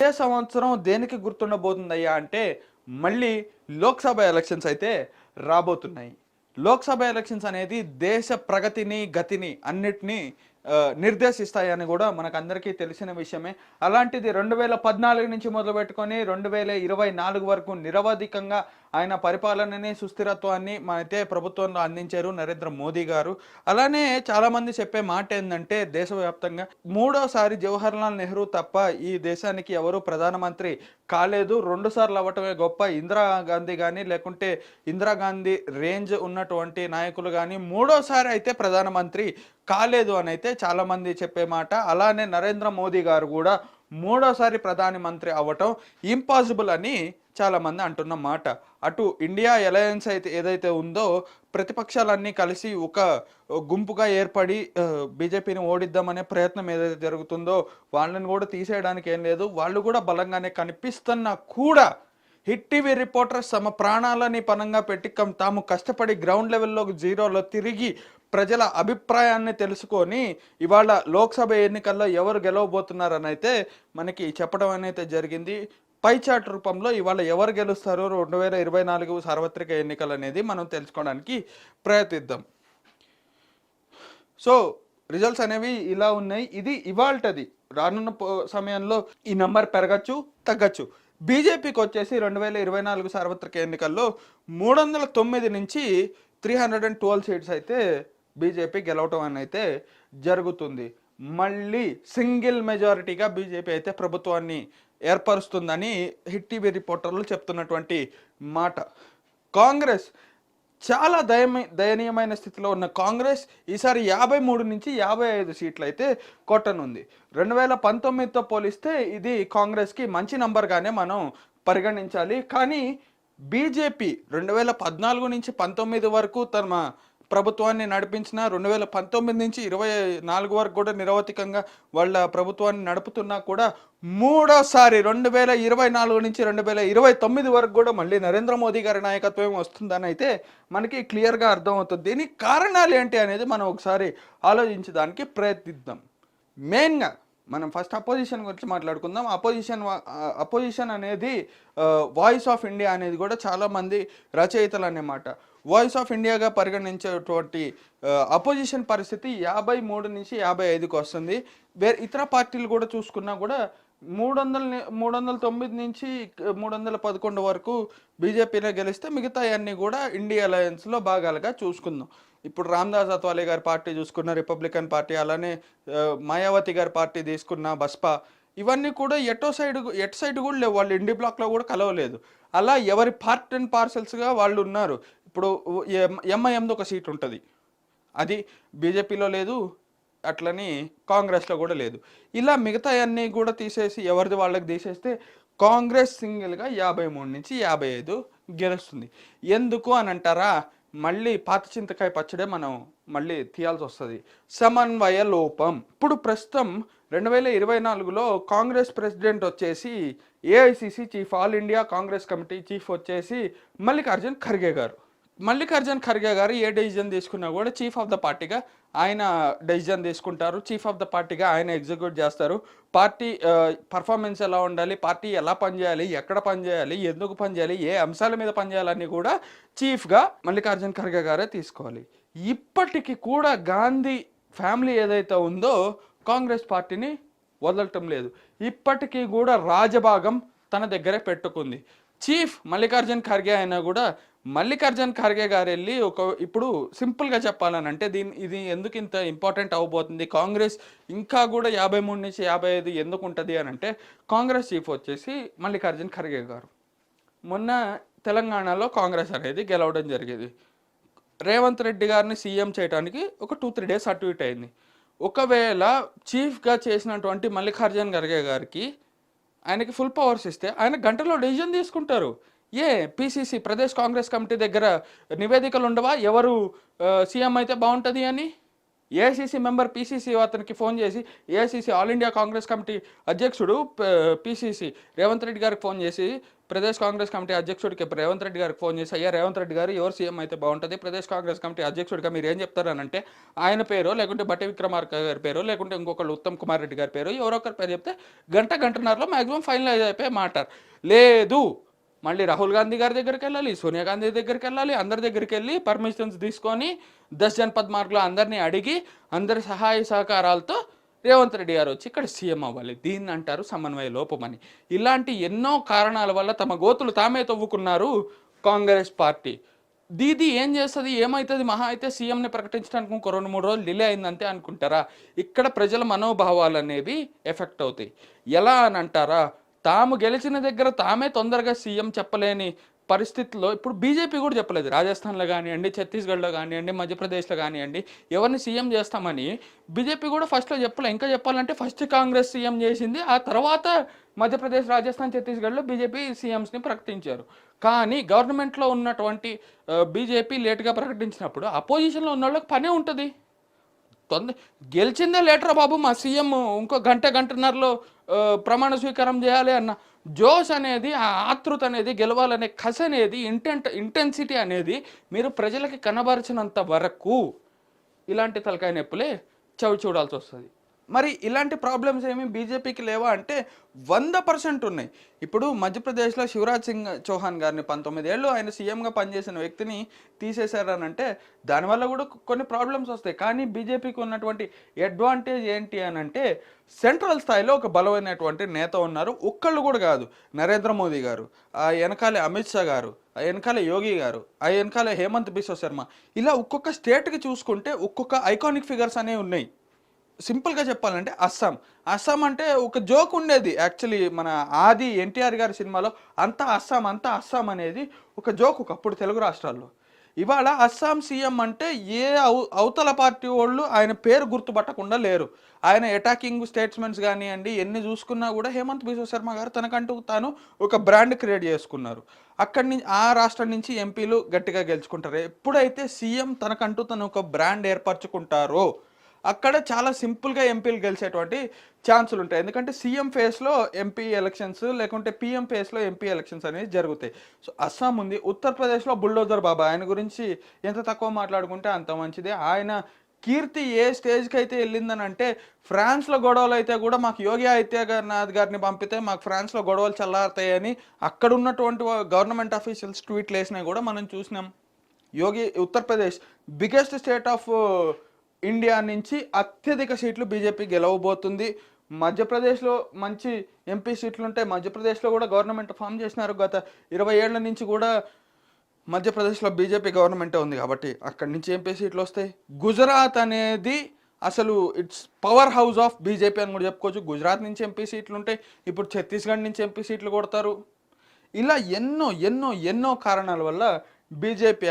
ఇదే సంవత్సరం దేనికి గుర్తుండబోతుందయ్యా అంటే మళ్ళీ లోక్సభ ఎలక్షన్స్ అయితే రాబోతున్నాయి. లోక్సభ ఎలక్షన్స్ అనేది దేశ ప్రగతిని గతిని అన్నిటినీ నిర్దేశిస్తాయని కూడా మనకు అందరికీ తెలిసిన విషయమే. అలాంటిది రెండు వేల పద్నాలుగు నుంచి మొదలు పెట్టుకొని రెండు వేల ఇరవై నాలుగు వరకు నిరవధికంగా ఆయన పరిపాలనని సుస్థిరత్వాన్ని అయితే ప్రభుత్వంలో అందించారు నరేంద్ర మోదీ గారు. అలానే చాలామంది చెప్పే మాట ఏంటంటే దేశవ్యాప్తంగా మూడోసారి జవహర్లాల్ నెహ్రూ తప్ప ఈ దేశానికి ఎవరు ప్రధానమంత్రి కాలేదు. రెండు సార్లు అవ్వటమే గొప్ప ఇందిరాగాంధీ కానీ లేకుంటే ఇందిరాగాంధీ రేంజ్ ఉన్నటువంటి నాయకులు కానీ మూడోసారి అయితే ప్రధానమంత్రి కాలేదు అని అయితే చాలామంది చెప్పే మాట. అలానే నరేంద్ర మోదీ గారు కూడా మూడోసారి ప్రధాని మంత్రి అవ్వటం ఇంపాసిబుల్ అని చాలామంది అంటున్న మాట. అటు ఇండియా అలయన్స్ అయితే ఏదైతే ఉందో ప్రతిపక్షాలన్నీ కలిసి ఒక గుంపుగా ఏర్పడి బీజేపీని ఓడిద్దామనే ప్రయత్నం ఏదైతే జరుగుతుందో వాళ్ళని కూడా తీసేయడానికి ఏం లేదు. వాళ్ళు కూడా బలంగానే కనిపిస్తున్నా కూడా హిట్ టీవీ రిపోర్టర్స్ తమ ప్రాణాలని పనంగా పెట్టి తాము కష్టపడి గ్రౌండ్ లెవెల్లో జీరోలో తిరిగి ప్రజల అభిప్రాయాన్ని తెలుసుకొని ఇవాళ లోక్సభ ఎన్నికల్లో ఎవరు గెలవబోతున్నారని అయితే మనకి చెప్పడం అనేది జరిగింది. పై చాట్ రూపంలో ఇవాళ ఎవరు గెలుస్తారో రెండు వేల ఇరవై నాలుగు సార్వత్రిక ఎన్నికలు అనేది మనం తెలుసుకోవడానికి ప్రయత్నిద్దాం. సో రిజల్ట్స్ అనేవి ఇలా ఉన్నాయి. ఇది ఇవాళది రానున్న పో- సమయంలో ఈ నంబర్ పెరగచ్చు తగ్గచ్చు. బీజేపీకి వచ్చేసి రెండు వేల ఇరవై నాలుగు సార్వత్రిక ఎన్నికల్లో మూడు వందల తొమ్మిది నుంచి three hundred and twelve seats అయితే బీజేపీ గెలవటం అని అయితే జరుగుతుంది. మళ్ళీ సింగిల్ మెజారిటీగా బీజేపీ అయితే ప్రభుత్వాన్ని ఏర్పరుస్తుందని హిట్ టీవీ రిపోర్టర్లు చెప్తున్నటువంటి మాట. కాంగ్రెస్ చాలా దయమై దయనీయమైన స్థితిలో ఉన్న కాంగ్రెస్ ఈసారి యాభై మూడు నుంచి యాభై ఐదు సీట్లు అయితే కొట్టనుంది. రెండు వేల పంతొమ్మిదితో పోలిస్తే ఇది కాంగ్రెస్కి మంచి నంబర్గానే మనం పరిగణించాలి. కానీ బీజేపీ రెండు వేల పద్నాలుగు నుంచి పంతొమ్మిది వరకు తమ ప్రభుత్వాన్ని నడిపించిన రెండు వేల పంతొమ్మిది నుంచి ఇరవై నాలుగు వరకు కూడా నిరవధికంగా వాళ్ళ ప్రభుత్వాన్ని నడుపుతున్నా కూడా మూడోసారి రెండు వేల ఇరవై నాలుగు నుంచి రెండు వేల ఇరవై తొమ్మిది వరకు కూడా మళ్ళీ నరేంద్ర మోదీ గారి నాయకత్వం వస్తుందని అయితే మనకి క్లియర్గా అర్థమవుతుంది. దీనికి కారణాలు ఏంటి అనేది మనం ఒకసారి ఆలోచించడానికి ప్రయత్నిద్దాం. మెయిన్గా మనం ఫస్ట్ అపోజిషన్ గురించి మాట్లాడుకుందాం. అపోజిషన్ అపోజిషన్ అనేది వాయిస్ ఆఫ్ ఇండియా అనేది కూడా చాలామంది రచయితలు అన్నమాట. వాయిస్ ఆఫ్ ఇండియాగా పరిగణించేటువంటి అపోజిషన్ పరిస్థితి యాభై మూడు నుంచి యాభై ఐదుకి వస్తుంది. వేరే ఇతర పార్టీలు కూడా చూసుకున్నా కూడా మూడు వందల మూడు వందల తొమ్మిది నుంచి మూడు వందల పదకొండు వరకు బీజేపీలో గెలిస్తే మిగతా అన్నీ కూడా ఇండియా అలయన్స్లో భాగాలుగా చూసుకుందాం. ఇప్పుడు రామ్దాస్ అత్వాలే గారి పార్టీ చూసుకున్న రిపబ్లికన్ పార్టీ అలానే మాయావతి గారి పార్టీ తీసుకున్న బస్పా ఇవన్నీ కూడా ఎటో సైడ్ ఎటు సైడ్ కూడా లేవు. వాళ్ళు ఇండి బ్లాక్లో కూడా కలవలేదు. అలా ఎవరి పార్ట్ అండ్ పార్సల్స్గా వాళ్ళు ఉన్నారు. ఇప్పుడు ఎంఐఎంది ఒక సీట్ ఉంటుంది. అది బీజేపీలో లేదు అట్లని కాంగ్రెస్లో కూడా లేదు. ఇలా మిగతా అన్నీ కూడా తీసేసి ఎవరిది వాళ్ళకి తీసేస్తే కాంగ్రెస్ సింగిల్గా యాభై మూడు నుంచి యాభై ఐదు గెలుస్తుంది. ఎందుకు అని అంటారా? మళ్ళీ పాత చింతకాయ పచ్చడే మనం మళ్ళీ తీయాల్సి వస్తుంది. సమన్వయ లోపం. ఇప్పుడు ప్రస్తుతం రెండు వేల ఇరవై నాలుగులో కాంగ్రెస్ ప్రెసిడెంట్ వచ్చేసి AICC chief all India Congress committee chief వచ్చేసి మల్లికార్జున్ ఖర్గే గారు. మల్లికార్జున్ ఖర్గే గారు ఏ డెసిజన్ తీసుకున్నా కూడా చీఫ్ ఆఫ్ ద పార్టీగా ఆయన డెసిజన్ తీసుకుంటారు. చీఫ్ ఆఫ్ ద పార్టీగా ఆయన ఎగ్జిక్యూట్ చేస్తారు. పార్టీ పర్ఫార్మెన్స్ ఎలా ఉండాలి? పార్టీ ఎలా పనిచేయాలి? ఎక్కడ పనిచేయాలి? ఎందుకు పనిచేయాలి? ఏ అంశాల మీద పనిచేయాలని కూడా చీఫ్గా మల్లికార్జున్ ఖర్గే గారే తీసుకోవాలి. ఇప్పటికీ కూడా గాంధీ ఫ్యామిలీ ఏదైతే ఉందో కాంగ్రెస్ పార్టీని వదలటం లేదు. ఇప్పటికీ కూడా రాజభాగం తన దగ్గరే పెట్టుకుంది. చీఫ్ మల్లికార్జున్ ఖర్గే అయినా కూడా మల్లికార్జున్ ఖర్గే గారు వెళ్ళి ఒక ఇప్పుడు సింపుల్గా చెప్పాలని అంటే దీని ఇది ఎందుకు ఇంత ఇంపార్టెంట్ అవబోతుంది? కాంగ్రెస్ ఇంకా కూడా యాభై మూడు నుంచి యాభై ఐదు ఎందుకు ఉంటుంది అని అంటే కాంగ్రెస్ చీఫ్ వచ్చేసి మల్లికార్జున్ ఖర్గే గారు. మొన్న తెలంగాణలో కాంగ్రెస్ అనేది గెలవడం జరిగేది. రేవంత్ రెడ్డి గారిని సీఎం చేయడానికి ఒక టూ త్రీ డేస్ అటు ఇటు అయింది. ఒకవేళ చీఫ్గా చేసినటువంటి మల్లికార్జున్ ఖర్గే గారికి ఆయనకి ఫుల్ పవర్స్ ఇస్తే ఆయన గంటలో డెసిజన్ తీసుకుంటారు. ఏ పిసిసి ప్రదేశ్ కాంగ్రెస్ కమిటీ దగ్గర నివేదికలు ఉండవా? ఎవరు సీఎం అయితే బాగుంటుంది అని? ఏఐసిసి మెంబర్ పిసిసి అతనికి ఫోన్ చేసి AICC all India Congress committee అధ్యక్షుడు పిసిసి రేవంత్ రెడ్డి గారికి ఫోన్ చేసి ప్రదేశ్ కాంగ్రెస్ కమిటీ అధ్యక్షుడికి రేవంత్ రెడ్డి గారికి ఫోన్ చేసి అయ్యా రేవంత్ రెడ్డి గారు ఎవరు సీఎం అయితే బాగుంటుంది? ప్రదేశ్ కాంగ్రెస్ కమిటీ అధ్యక్షుడిగా మీరు ఏం చెప్తారనంటే ఆయన పేరు లేకుంటే బట్టి విక్రమార్క గారి పేరు లేకుంటే ఇంకొకళ్ళు ఉత్తమ్ కుమార్ రెడ్డి గారి పేరు ఎవరో ఒకరి పేరు చెప్తే గంట గంటన్నరలో మాక్సిమం ఫైనలైజ్ అయిపోయి మాట. లేదు. మళ్ళీ రాహుల్ గాంధీ గారి దగ్గరికి వెళ్ళాలి సోనియా గాంధీ దగ్గరికి వెళ్ళాలి అందరి దగ్గరికి వెళ్ళి పర్మిషన్స్ తీసుకొని దశ జనపద్ మార్గంలో అందరినీ అడిగి అందరి సహాయ సహకారాలతో రేవంత్ రెడ్డి గారు వచ్చి ఇక్కడ సీఎం అవ్వాలి. దీన్ని అంటారు సమన్వయ లోపమని ఇలాంటి ఎన్నో కారణాల వల్ల తమ గోతులు తామే తవ్వుకున్నారు కాంగ్రెస్ పార్టీ. దీది ఏం చేస్తుంది? ఏమవుతుంది మహా అయితే సీఎంని ప్రకటించడానికి ఇంకో రెండు మూడు రోజులు డిలే అయిందంతే అనుకుంటారా? ఇక్కడ ప్రజల మనోభావాలు అనేవి ఎఫెక్ట్ అవుతాయి. ఎలా అని అంటారా? తాము గెలిచిన దగ్గర తామే తొందరగా సీఎం చెప్పలేని పరిస్థితుల్లో ఇప్పుడు బీజేపీ కూడా చెప్పలేదు. రాజస్థాన్లో కానివ్వండి ఛత్తీస్గఢ్లో కానివ్వండి మధ్యప్రదేశ్లో కానివ్వండి ఎవరిని సీఎం చేస్తామని బీజేపీ కూడా ఫస్ట్లో చెప్పలే. ఇంకా చెప్పాలంటే ఫస్ట్ కాంగ్రెస్ సీఎం చేసింది ఆ తర్వాత మధ్యప్రదేశ్ రాజస్థాన్ ఛత్తీస్గఢ్లో బీజేపీ సీఎంస్ని ప్రకటించారు. కానీ గవర్నమెంట్లో ఉన్నటువంటి బీజేపీ లేట్గా ప్రకటించినప్పుడు అపోజిషన్లో ఉన్న వాళ్ళకి పనే ఉంటుంది. తొందర గెలిచిందే లేటరా బాబు మా సీఎం ఇంకో గంట గంటన్నరలో ప్రమాణ స్వీకారం చేయాలి అన్న. జోష్ అనేది ఆ ఆతృత అనేది గెలవాలనే కసి అనేది ఇంటెంట్ ఇంటెన్సిటీ అనేది మీరు ప్రజలకి కనబరిచినంత వరకు ఇలాంటి తలకాయ నొప్పులే చవి చూడాల్సి వస్తుంది. మరి ఇలాంటి ప్రాబ్లమ్స్ ఏమి బీజేపీకి లేవా అంటే వంద పర్సెంట్ ఉన్నాయి. ఇప్పుడు మధ్యప్రదేశ్లో శివరాజ్ సింగ్ చౌహాన్ గారిని పంతొమ్మిది ఏళ్ళు ఆయన సీఎంగా పనిచేసిన వ్యక్తిని తీసేశారని అంటే దానివల్ల కూడా కొన్ని ప్రాబ్లమ్స్ వస్తాయి. కానీ బీజేపీకి ఉన్నటువంటి అడ్వాంటేజ్ ఏంటి అని అంటే సెంట్రల్ స్థాయిలో ఒక బలమైనటువంటి నేత ఉన్నారు. ఒక్కళ్ళు కూడా కాదు. నరేంద్ర మోదీ గారు ఆ వెనకాలే అమిత్ షా గారు ఆ వెనకాలే యోగి గారు ఆ వెనకాలే హేమంత్ బిశ్వ శర్మ ఇలా ఒక్కొక్క స్టేట్కి చూసుకుంటే ఒక్కొక్క ఐకానిక్ ఫిగర్స్ అనేవి ఉన్నాయి. సింపుల్గా చెప్పాలంటే అస్సాం. అస్సాం అంటే ఒక జోక్ ఉండేది. యాక్చువల్లీ మన ఆది ఎన్టీఆర్ గారి సినిమాలో అంతా అస్సాం అంతా అస్సాం అనేది ఒక జోక్ ఒకప్పుడు తెలుగు రాష్ట్రాల్లో. ఇవాళ అస్సాం సీఎం అంటే ఏ అవు అవతల పార్టీ వాళ్ళు ఆయన పేరు గుర్తుపట్టకుండా లేరు. ఆయన అటాకింగ్ స్టేట్స్మెంట్స్ కానివ్వండి ఎన్ని చూసుకున్నా కూడా హేమంత్ బిశ్వ శర్మ గారు తనకంటూ తాను ఒక బ్రాండ్ క్రియేట్ చేసుకున్నారు. అక్కడి నుంచి ఆ రాష్ట్రం నుంచి ఎంపీలు గట్టిగా గెలుచుకుంటారు. ఎప్పుడైతే సీఎం తనకంటూ తను ఒక బ్రాండ్ ఏర్పరచుకుంటారో అక్కడ చాలా సింపుల్గా ఎంపీలు గెలిచేటువంటి ఛాన్సులు ఉంటాయి. ఎందుకంటే సీఎం ఫేస్లో ఎంపీ ఎలక్షన్స్ లేకుంటే పీఎం ఫేస్లో ఎంపీ ఎలక్షన్స్ అనేవి జరుగుతాయి. సో అస్సాం ఉంది. ఉత్తరప్రదేశ్లో బుల్డోజర్ బాబా ఆయన గురించి ఎంత తక్కువ మాట్లాడుకుంటే అంత మంచిదే. ఆయన కీర్తి ఏ స్టేజ్కి అయితే వెళ్ళిందని అంటే ఫ్రాన్స్లో గొడవలు అయితే కూడా మాకు యోగి ఆదిత్యనాథ్ గారిని పంపితే మాకు ఫ్రాన్స్లో గొడవలు చల్లారుతాయని అక్కడ ఉన్నటువంటి గవర్నమెంట్ ఆఫీషియల్స్ ట్వీట్లు వేసినా కూడా మనం చూసినాం. Yogi Uttar Pradesh biggest state of India నుంచి అత్యధిక సీట్లు బీజేపీ గెలవబోతుంది. మధ్యప్రదేశ్లో మంచి ఎంపీ సీట్లు ఉంటాయి మధ్యప్రదేశ్లో కూడా గవర్నమెంట్ ఫామ్ చేసినారు. గత ఇరవై ఏళ్ళ నుంచి కూడా మధ్యప్రదేశ్లో బీజేపీ గవర్నమెంటే ఉంది కాబట్టి అక్కడి నుంచి ఎంపీ సీట్లు వస్తాయి. గుజరాత్ అనేది అసలు it's power house of BJP అని కూడా చెప్పుకోవచ్చు. గుజరాత్ నుంచి ఎంపీ సీట్లు ఉంటాయి ఇప్పుడు ఛత్తీస్గఢ్ నుంచి ఎంపీ సీట్లు కొడతారు. ఇలా ఎన్నో ఎన్నో ఎన్నో కారణాల వల్ల బీజేపీ